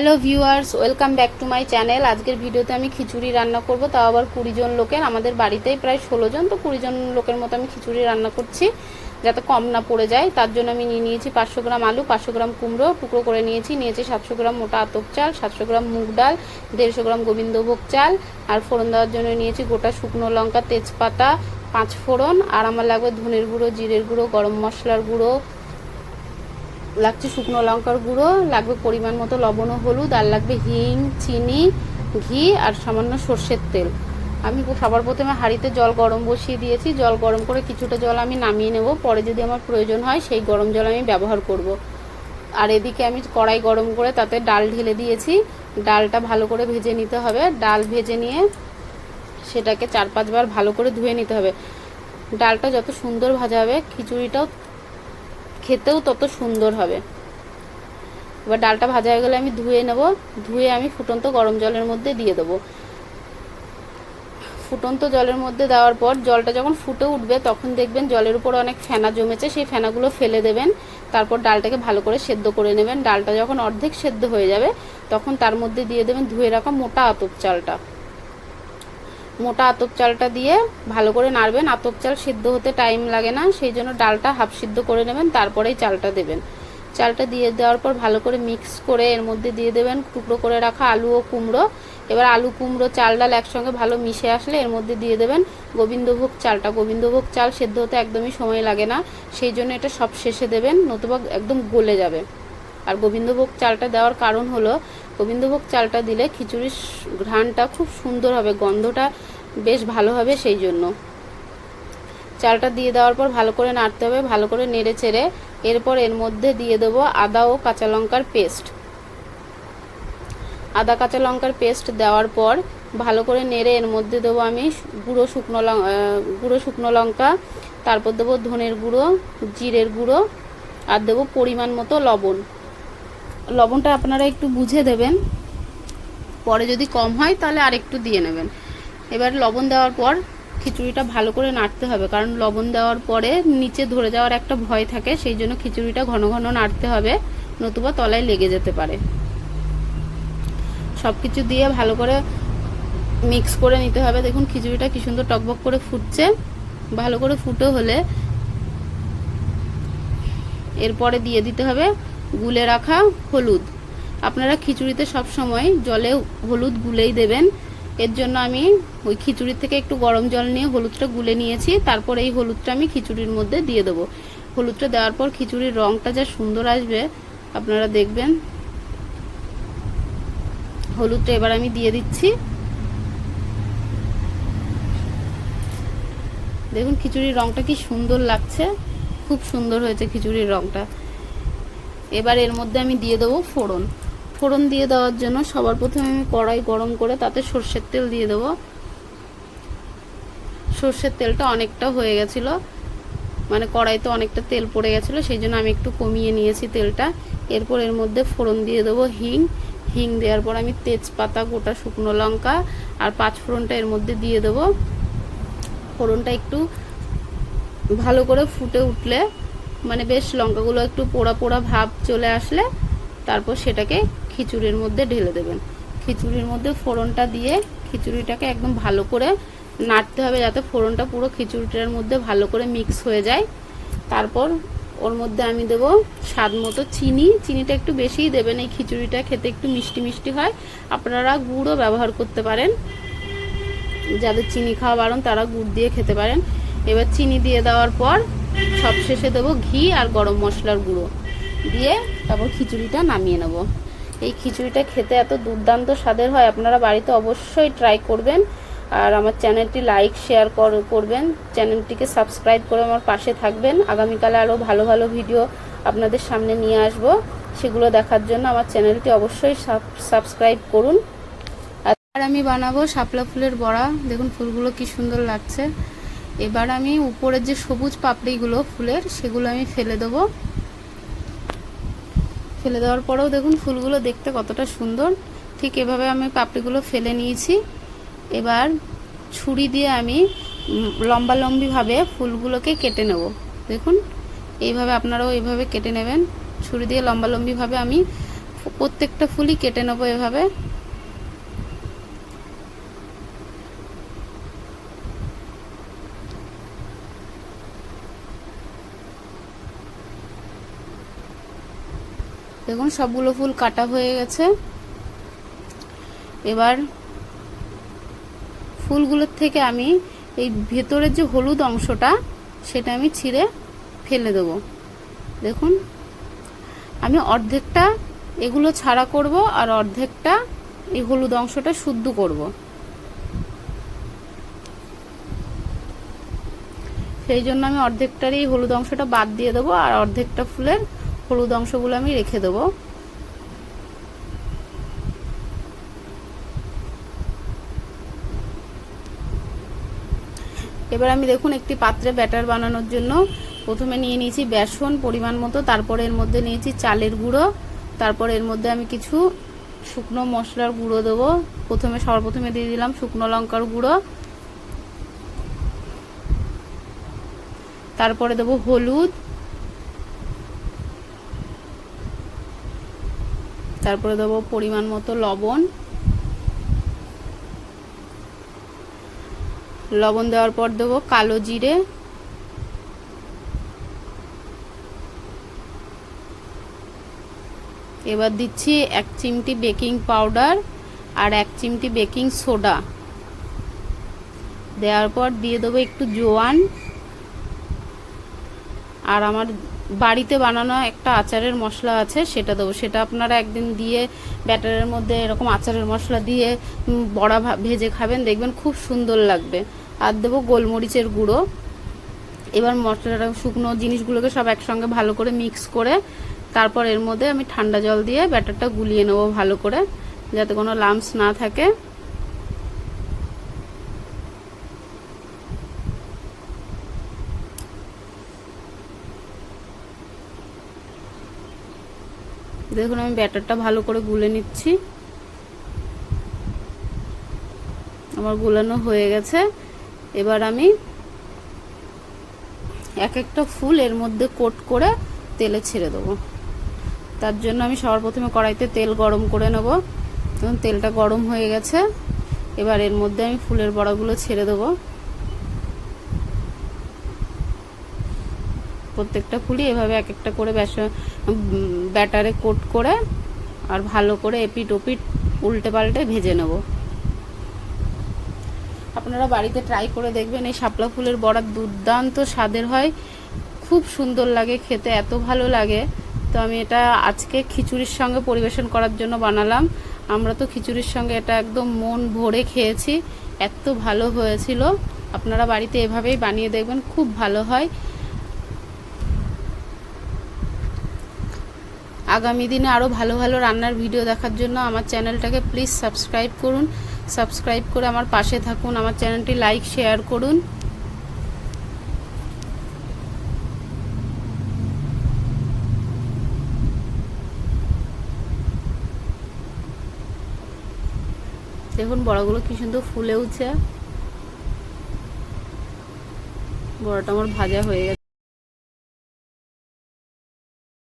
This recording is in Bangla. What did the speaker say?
Hello viewers welcome back to my channel আজকের ভিডিওতে আমি খিচুড়ি রান্না করব, তাও আবার কুড়ি জন লোকের। আমাদের বাড়িতেই প্রায় ষোলো জন, তো কুড়ি জন লোকের মতো আমি খিচুড়ি রান্না করছি, যাতে কম না পড়ে যায়। তার জন্য আমি নিয়ে নিয়েছি পাঁচশো গ্রাম আলু, পাঁচশো গ্রাম কুমড়ো, টুকরো করে নিয়েছি। নিয়েছি সাতশো গ্রাম মোটা আতপ চাল, সাতশো গ্রাম মুগ ডাল, দেড়শো গ্রাম গোবিন্দভোগ চাল, আর ফোড়ন দেওয়ার জন্য নিয়েছি গোটা শুকনো লঙ্কা, তেজপাতা, পাঁচ ফোড়ন, আর আমার লাগবে ধনের গুঁড়ো, জিরের গুঁড়ো, গরম মশলার গুঁড়ো লাগছে শুকনো লঙ্কার গুঁড়ো, লাগবে পরিমাণ মতো লবণ ও হলুদ, আর লাগবে হিং, চিনি, ঘি, আর সামান্য সর্ষের তেল। আমি সবার প্রথমে হাঁড়িতে জল গরম বসিয়ে দিয়েছি। জল গরম করে কিছুটা জল আমি নামিয়ে নেব। পরে যদি আমার প্রয়োজন হয়, সেই গরম জল আমি ব্যবহার করব। আর এদিকে আমি কড়াই গরম করে তাতে ডাল ঢেলে দিয়েছি। ডালটা ভালো করে ভেজে নিতে হবে। ডাল ভেজে নিয়ে সেটাকে চার পাঁচবার ভালো করে ধুয়ে নিতে হবে। ডালটা যত সুন্দর ভাজা হবে, খিচুড়িটাও খেতেও তত সুন্দর হবে। এবার ডালটা ভাজা হয়ে গেলে আমি ধুয়ে নেব। ধুয়ে আমি ফুটন্ত গরম জলের মধ্যে দিয়ে দেবো। ফুটন্ত জলের মধ্যে দেওয়ার পর জলটা যখন ফুটে উঠবে, তখন দেখবেন জলের উপর অনেক ফেনা জমেছে। সেই ফেনাগুলো ফেলে দেবেন। তারপর ডালটাকে ভালো করে সেদ্ধ করে নেবেন। ডালটা যখন অর্ধেক সেদ্ধ হয়ে যাবে, তখন তার মধ্যে দিয়ে দেবেন ধুয়ে রাখা মোটা আতপ চালটা। মোটা আতপ চালটা দিয়ে ভালো করে নাড়বেন। আতপ চাল সিদ্ধ হতে টাইম লাগে না, সেই জন্য ডালটা হাফ সিদ্ধ করে নেবেন, তারপরেই চালটা দেবেন। চালটা দিয়ে দেওয়ার পর ভালো করে মিক্স করে এর মধ্যে দিয়ে দেবেন টুকরো করে রাখা আলু ও কুমড়ো। এবার আলু, কুমড়ো, চাল, ডাল একসঙ্গে ভালো মিশে আসলে এর মধ্যে দিয়ে দেবেন গোবিন্দভোগ চালটা। গোবিন্দভোগ চাল সেদ্ধ হতে একদমই সময় লাগে না, সেই জন্য এটা সব শেষে দেবেন, নতুবা একদম গলে যাবে। আর গোবিন্দভোগ চালটা দেওয়ার কারণ হলো গোবিন্দভোগ চালটা দিলে খিচুড়ির ঘ্রাণটা খুব সুন্দর হবে, গন্ধটা বেশ ভালো হবে সেই জন্য। চালটা দিয়ে দেওয়ার পর ভালো করে নাড়তে হবে, ভালো করে নেড়ে চেড়ে এরপর এর মধ্যে দিয়ে দেবো আদা ও কাঁচা লঙ্কার পেস্ট। আদা কাঁচা লঙ্কার পেস্ট দেওয়ার পর ভালো করে নেড়ে এর মধ্যে দেবো আমি গুঁড়ো শুকনো লঙ্কা গুঁড়ো শুকনো লঙ্কা, তারপর দেবো ধনের গুঁড়ো, জিরের গুঁড়ো, আর দেবো পরিমাণ মতো লবণ। লবণটা আপনারা একটু বুঝে দেবেন। পরে যদি কম হয়, তাহলে আর একটু দিয়ে নেবেন। এবার লবণ দেওয়ার পর খিচুড়িটা ভালো করে নাড়তে হবে, কারণ লবণ দেওয়ার পরে নিচে ধরে যাওয়ার একটা ভয় থাকে, সেই জন্য খিচুড়িটা ঘন ঘন নাড়তে হবে, নতুবা তলায় লেগে যেতে পারে। সব কিছু দিয়ে ভালো করে মিক্স করে নিতে হবে। দেখুন খিচুড়িটা কি সুন্দর টকবক করে ফুটছে। ভালো করে ফুটে হলে এরপরে দিয়ে দিতে হবে গুলে রাখা হলুদ। আপনারা খিচুড়িতে সব সময় জলে হলুদ গুলেই দেবেন। এর জন্য আমি ওই খিচুড়ির থেকে একটু গরম জল নিয়ে হলুদটা গুলে নিয়েছি। তারপর এই হলুদটা আমি খিচুড়ির মধ্যে দিয়ে দেবো। হলুদটা দেওয়ার পর খিচুড়ির রঙটা যা সুন্দর আসবে, আপনারা দেখবেন। হলুদটা এবার আমি দিয়ে দিচ্ছি। দেখুন খিচুড়ির রঙটা কি সুন্দর লাগছে। খুব সুন্দর হয়েছে খিচুড়ির রঙটা এবার এর মধ্যে আমি দিয়ে দেবো ফোড়ন। ফোড়ন দিয়ে দেওয়ার জন্য সবার প্রথমে আমি কড়াই গরম করে তাতে সর্ষের তেল দিয়ে দেবো। সর্ষের তেলটা অনেকটা হয়ে গেছিল। মানে কড়াইতে অনেকটা তেল পড়ে গেছিল, সেই জন্য আমি একটু কমিয়ে নিয়েছি তেলটা। এরপর এর মধ্যে ফোড়ন দিয়ে দেবো হিং। হিং দেওয়ার পর আমি তেজপাতা, গোটা শুকনো লঙ্কা আর পাঁচ ফোড়নটা এর মধ্যে দিয়ে দেবো। ফোড়নটা একটু ভালো করে ফুটে উঠলে মানে বেশ লঙ্কাগুলো একটু পোড়া পোড়া ভাব চলে আসলে তারপর সেটাকে খিচুড়ির মধ্যে ঢেলে দেবেন। খিচুড়ির মধ্যে ফোড়নটা দিয়ে খিচুড়িটাকে একদম ভালো করে নাড়তে হবে যাতে ফোড়নটা পুরো খিচুড়িটার মধ্যে ভালো করে মিক্স হয়ে যায়। তারপর ওর মধ্যে আমি দেব স্বাদ মতো চিনি। চিনিটা একটু বেশিই দেবেন এই খিচুড়িটা, খেতে একটু মিষ্টি মিষ্টি হয়। আপনারা গুড়ও ব্যবহার করতে পারেন। যাদের চিনি খাওয়া বারণ তারা গুড় দিয়ে খেতে পারেন। এবার চিনি দিয়ে দেওয়ার পর সবশেষে দেবো ঘি আর গরম মশলার গুঁড়ো। দিয়ে তারপর খিচুড়িটা নামিয়ে নেব। এই খিচুড়িটা খেতে এত দুর্দান্ত স্বাদের হয়, আপনারা বাড়িতে অবশ্যই ট্রাই করবেন। আর আমার চ্যানেলটি লাইক শেয়ার করবেন। চ্যানেলটিকে সাবস্ক্রাইব করে আমার পাশে থাকবেন। আগামীকালে আরও ভালো ভালো ভিডিও আপনাদের সামনে নিয়ে আসব। সেগুলো দেখার জন্য আমার চ্যানেলটি অবশ্যই সাবস্ক্রাইব করুন। আর আমি বানাবো শাপলা ফুলের বড়া। দেখুন ফুলগুলো কি সুন্দর লাগছে। এবার আমি উপরের যে সবুজ পাপড়িগুলো ফুলের, সেগুলো আমি ফেলে দেবো। ফেলে দেওয়ার পরেও দেখুন ফুলগুলো দেখতে কতটা সুন্দর। ঠিক এভাবে আমি পাপড়িগুলো ফেলে নিয়েছি। এবার ছুরি দিয়ে আমি লম্বা লম্বিভাবে ফুলগুলোকে কেটে নেব। দেখুন, এইভাবে আপনারাও এইভাবে কেটে নেবেন। ছুরি দিয়ে লম্বা লম্বিভাবে আমি প্রত্যেকটা ফুলই কেটে নেব এভাবে। দেখুন, সবগুলো ফুল কাটা হয়ে গেছে। এবার ফুলগুলোর থেকে আমি এই ভেতরের যে হলুদ অংশটা, সেটা আমি ছিঁড়ে ফেলে দেবো। দেখুন, আমি অর্ধেকটা এগুলো ছাড়া করব আর অর্ধেকটা এই হলুদ অংশটা শুদ্ধ করব। সেই জন্য আমি অর্ধেকটার এই হলুদ অংশটা বাদ দিয়ে দেবো আর অর্ধেকটা ফুলের হলুদ অংশগুলো আমি রেখে দেবো। এবার আমি দেখুন একটি পাত্রে ব্যাটার বানানোর জন্য প্রথমে নিয়ে নিয়েছি বেসন পরিমাণ মতো, তারপরে এর মধ্যে নিয়েছি চালের গুঁড়ো, তারপর এর মধ্যে আমি কিছু শুকনো মশলার গুঁড়ো দেবো। প্রথমে সর্বপ্রথমে দিয়ে দিলাম শুকনো লঙ্কার গুঁড়ো। তারপরে দেবো হলুদ। তারপরে দেবো পরিমাণ মতো লবণ। লবণ দেওয়ার পর দেবো কালো জিরে। এবার দিচ্ছি এক চিমটি বেকিং পাউডার আর এক চিমটি বেকিং সোডা। দেওয়ার পর দিয়ে দেবো একটু জোয়ান। আর আমার বাড়িতে বানানো একটা আচারের মশলা আছে, সেটা দেবো। সেটা আপনারা একদিন দিয়ে ব্যাটারের মধ্যে এরকম আচারের মশলা দিয়ে বড়া ভেজে খাবেন, দেখবেন খুব সুন্দর লাগবে। আর দেবো গোলমরিচের গুঁড়ো। এবার মশলাটা, শুকনো জিনিসগুলোকে সব একসঙ্গে ভালো করে মিক্স করে, তারপর এর মধ্যে আমি ঠান্ডা জল দিয়ে ব্যাটারটা গুলিয়ে নেব ভালো করে, যাতে কোনো লামস না থাকে। দেখুন, আমি ব্যাটারটা ভালো করে গুলে নিচ্ছি। আমার গুলানো হয়ে গেছে। এবার আমি এক একটা ফুল এর মধ্যে কোট করে তেলে ছেড়ে দেবো। তার জন্য আমি সবার প্রথমে কড়াইতে তেল গরম করে নেব। এবং তেলটা গরম হয়ে গেছে। এবার এর মধ্যে আমি ফুলের বড়াগুলো ছেড়ে দেবো। প্রত্যেকটা ফুলই এভাবে এক একটা করে ব্যাটারে কোট করে আর ভালো করে এপিট ওপিট উল্টে পাল্টে ভেজে নেব। আপনারা বাড়িতে ট্রাই করে দেখবেন এই শাপলা ফুলের বড়া দুর্দান্ত স্বাদের হয়। খুব সুন্দর লাগে, খেতে এত ভালো লাগে। তো আমি এটা আজকে খিচুড়ির সঙ্গে পরিবেশন করার জন্য বানালাম। আমরা তো খিচুড়ির সঙ্গে এটা একদম মন ভরে খেয়েছি। এত ভালো হয়েছিল। আপনারা বাড়িতে এভাবেই বানিয়ে দেখবেন, খুব ভালো হয়। আগামী দিনে আরও ভালো ভালো রান্নার ভিডিও দেখার জন্য আমার চ্যানেলটাকে প্লিজ সাবস্ক্রাইব করুন। সাবস্ক্রাইব করে আমার পাশে থাকুন, আমার চ্যানেলটি লাইক শেয়ার করুন। দেখুন বড়গুলো কি সুন্দর ফুলে উঠছে। বড়টা আমার ভাজা হয়ে গেছে।